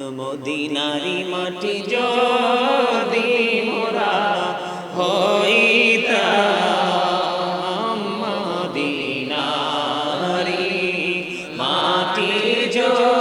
মদিনারি মাটি যদি মোরা হইতাম মদিনারি মাটি যদি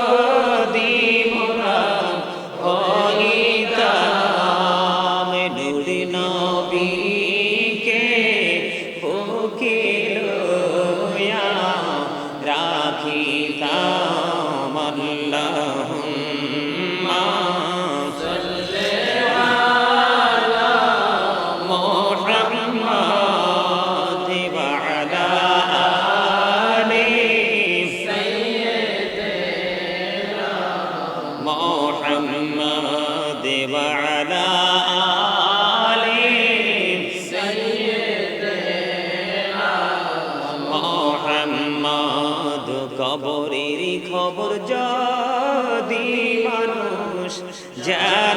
খবর যদি মানুষ জানিত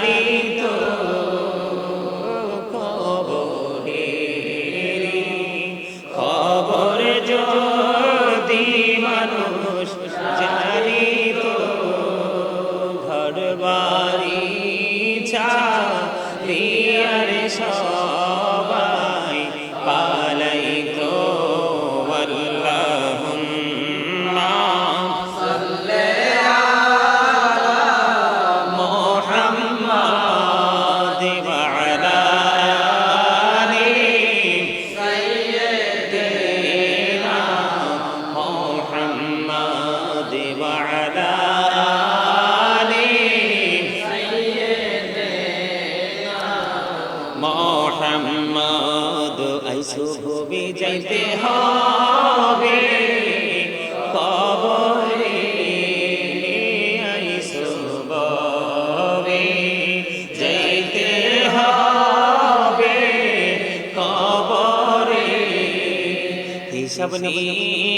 মোহাম্মদ আইসু ভূমি যাইতে হবে।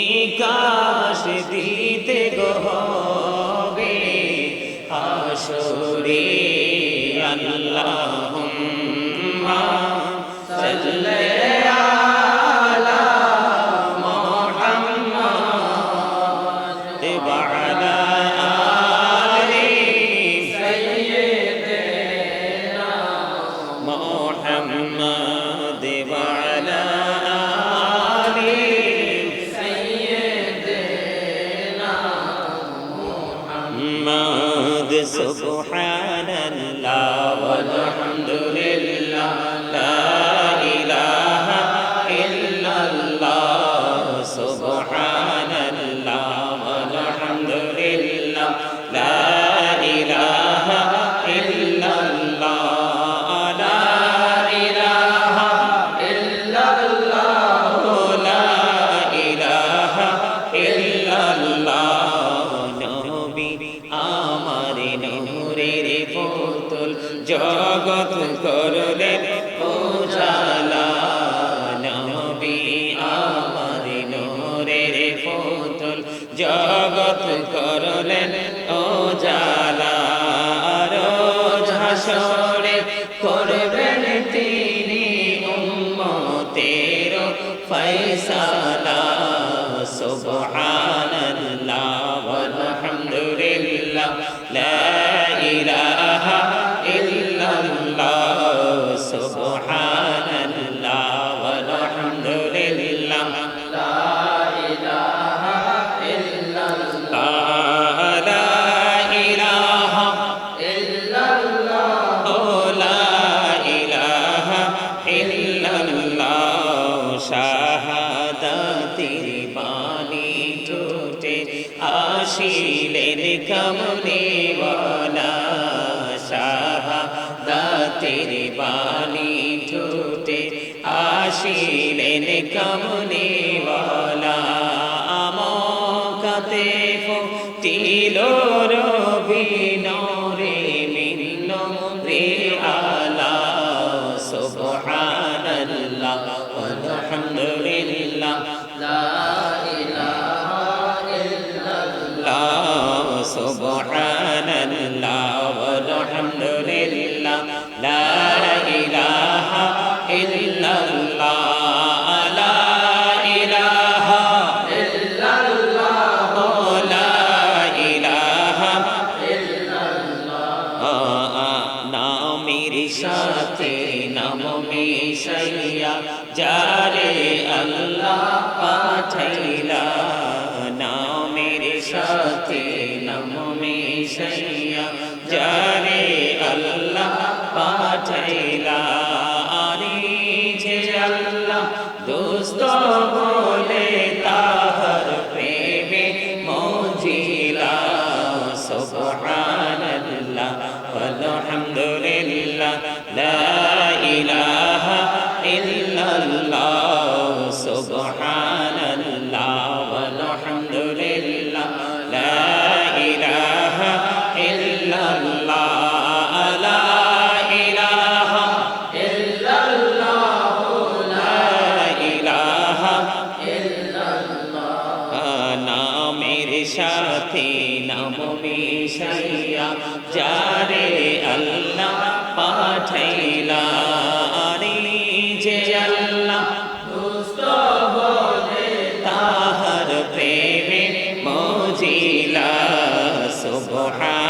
নিকাশ দিতে গো হবে। আসরে আল্লাহুম্মা জগৎ করলেন উজালা নবী আমার নূরের পুতুল। জগৎ করলেন উজালা রোজ হাসরে করবেন তিনি উম্মতের ফয়সালা। সুবহানাল্লাহ la ilaha কমনে বলা শাহাদাতের বাণী ঠোঁটে আসিলেন কমনে বলা। আমকাতে ফুটিল রবি নরে মিন্ন রে আলা। সুবহানাল্লাহ walhamdulillah la ilaha ilaha illallah la ilaha illallah নামের সাথে নাম মিশাইয়া যারে আল্লাহ পাঠাইলা সাথে নাম মিশাইয়া যারে আল্লাহ পাঠাইলা। আরে যে আল্লাহ দোস্ত যারে আল্লাহ পাঠাইলা রে যে আল্লাহ দুষ্ট তাহার প্রেমে মজিলা সুবহান